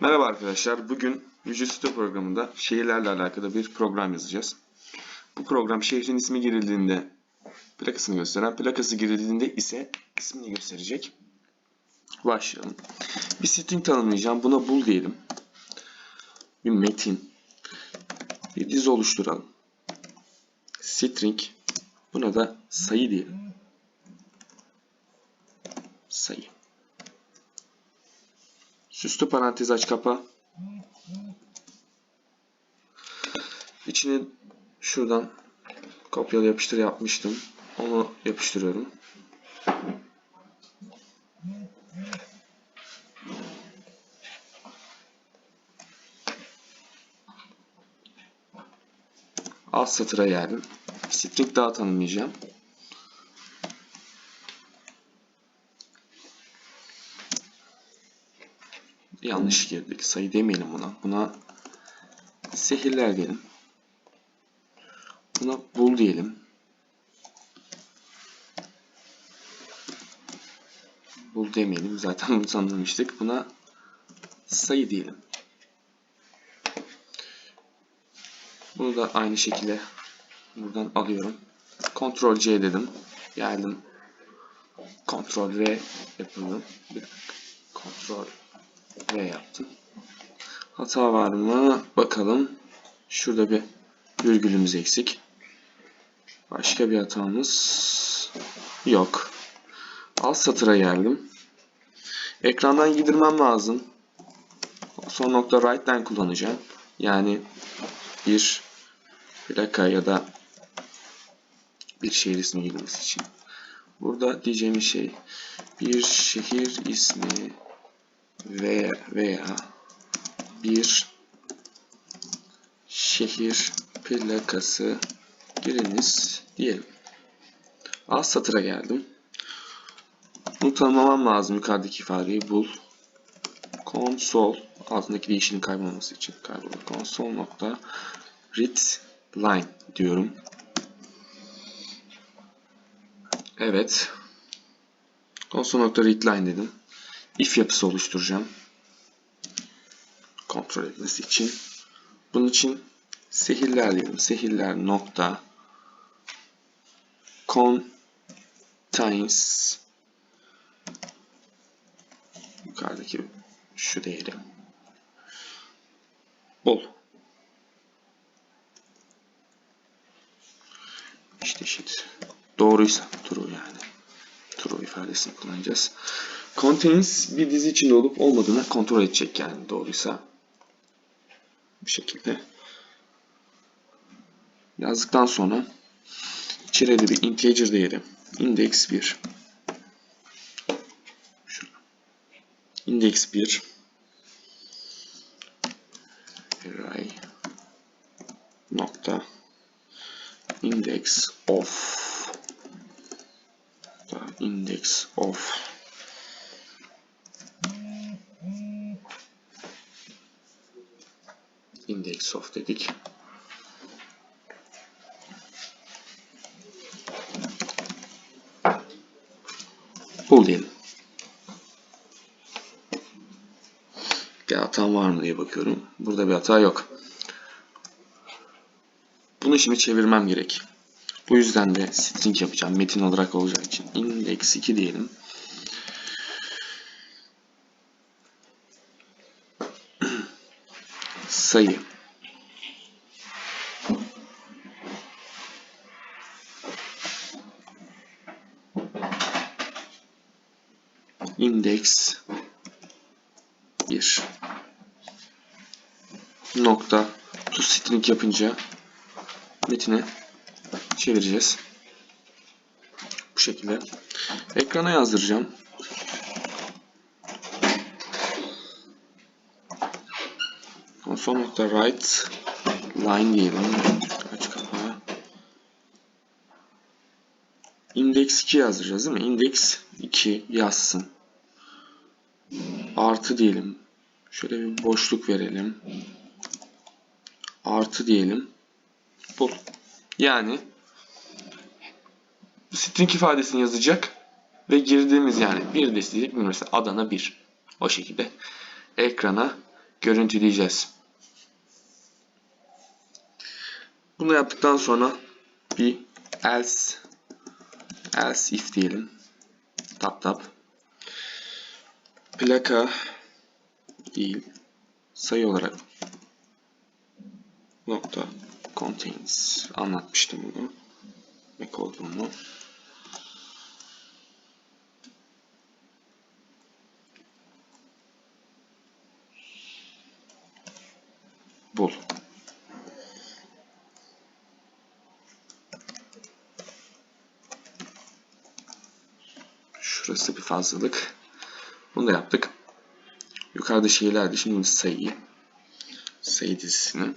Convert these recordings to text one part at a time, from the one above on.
Merhaba arkadaşlar. Bugün Visual Studio programında şehirlerle alakalı bir program yazacağız. Bu program şehrin ismi girildiğinde plakasını gösteren, plakası girildiğinde ise ismini gösterecek. Başlayalım. Bir string tanımlayacağım. Buna bul diyelim. Bir metin. Bir dizi oluşturalım. String. Buna da sayı diyelim. Sayı. Süslü parantez aç kapa. İçine şuradan kopyala yapıştır yapmıştım. Onu yapıştırıyorum. Alt satıra geldim. String daha tanımlayacağım. Yanlış girdik. Sayı demeyelim buna. Buna sehirler diyelim. Buna bul diyelim. Bul demeyelim. Zaten bunu tanımlamıştık. Buna sayı diyelim. Bunu da aynı şekilde buradan alıyorum. Ctrl C dedim. Geldim. Ctrl V yapıyorum. Bir Ctrl V yaptım. Hata var mı? Bakalım. Şurada bir virgülümüz eksik. Başka bir hatamız yok. Alt satıra geldim. Ekrandan gidirmem lazım. Son nokta right line kullanacağım. Yani bir plaka ya da bir şehir ismi girmesi için. Burada diyeceğimiz şey bir şehir ismi veya, veya bir şehir plakası giriniz diyelim. Alt satıra geldim. Bunu tanımlamam lazım yukarıdaki ifadeyi bul. Console altındaki değişinin kaybolması için kaybolur. Console nokta read line diyorum. Evet. Console nokta read line dedim. If yapısı oluşturacağım. Kontrol etmesi için. Bunun için sehirler diyelim. Sehirler nokta contains yukarıdaki şu değeri bol. İşte eşit. Doğruysa true yani. İfadesini kullanacağız. Contains bir dizi içinde olup olmadığını kontrol edecek yani doğruysa. Bu şekilde. Yazdıktan sonra içeride bir integer değeri index 1 Şurada. index 1 array nokta index of index of index of dedik. Bul diyelim. Bir hatam var mı diye bakıyorum. Burada bir hata yok. Bunu şimdi çevirmem gerek. Bu yüzden de string yapacağım. Metin olarak olacak için. Index 2 diyelim. Sayı. Index 1 nokta to string yapınca metine çevireceğiz. Bu şekilde. Ekrana yazdıracağım. Son nokta right line diyelim. Aç kapağı. Index 2 yazdıracağız değil mi? Index 2 yazsın. Artı diyelim. Şöyle bir boşluk verelim. Artı diyelim. Bul. Yani string ifadesini yazacak ve girdiğimiz yani bir de isteyecek mesela Adana 1. O şekilde ekrana görüntüleyeceğiz. Bunu yaptıktan sonra bir else else if diyelim. Tap tap. Plaka değil sayı olarak nokta contains anlatmıştım bunu. Ne olduğunu. Bul. Şurası bir fazlalık. Bunu da yaptık. Yukarıda şeylerdi. Şimdi sayıyı. Sayı dizisini.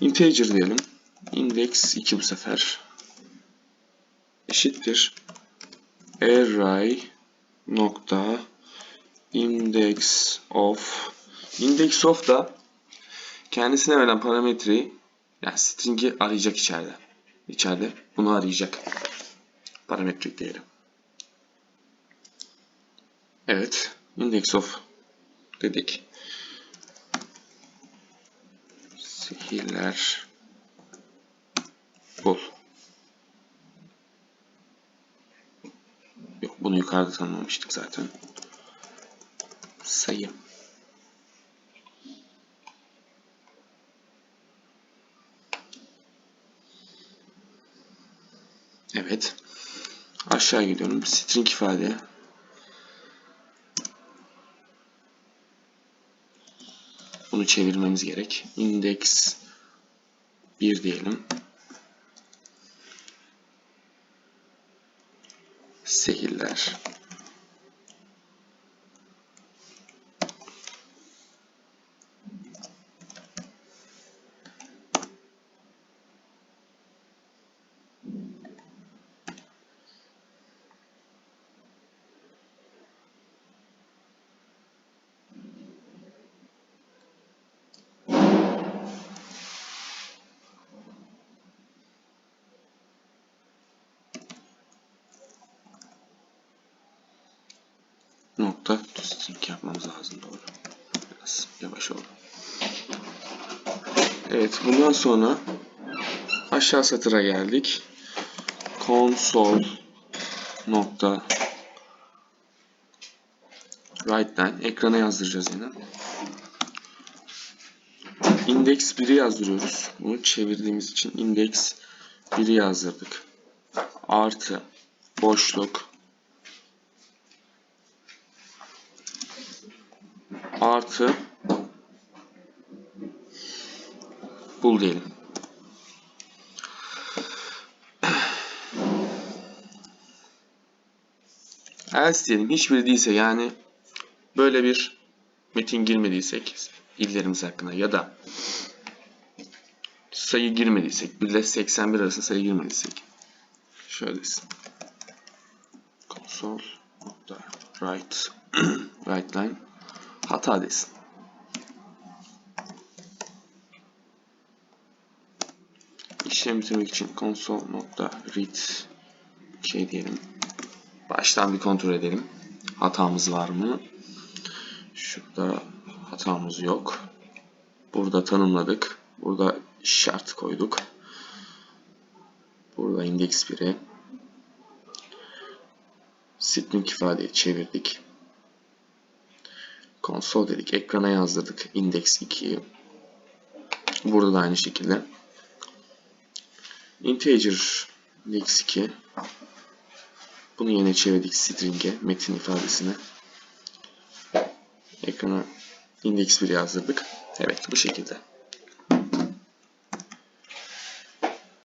Integer diyelim. Index 2 bu sefer. Eşittir. Array nokta index of index of da kendisine verilen parametreyi yani string'i arayacak içeride. İçeride bunu arayacak. Parametrik diyelim. Evet. Index of dedik. Sihirler bul. Yok bunu yukarıda tanımlamıştık zaten. Sayı. Evet. Aşağı gidiyorum. String ifade. Bunu çevirmemiz gerek. Index 1 diyelim. Sehirler. nokta string yapmamız lazım doğru. Biraz yavaş oldu. Evet bundan sonra aşağı satıra geldik. Console nokta write'den ekrana yazdıracağız yine. Index 1'i yazdırıyoruz. Bunu çevirdiğimiz için index 1'i yazdırdık. Artı boşluk artı bul diyelim. Else diyelim hiçbiri değilse yani böyle bir metin girmediysek illerimiz hakkında ya da sayı girmediysek 1 ile 81 arası sayı girmediysek şöyle desin. console nokta write write line hata desin. İşlemi bitirmek için console.read şey diyelim. Baştan bir kontrol edelim. Hatamız var mı? Şurada hatamız yok. Burada tanımladık. Burada şart koyduk. Burada index 1'e string ifadeyi çevirdik. Console dedik. Ekrana yazdırdık. Index 2'yi. Burada da aynı şekilde. Integer index 2. Bunu yine çevirdik string'e, metin ifadesine. Ekrana index 1 yazdırdık. Evet bu şekilde.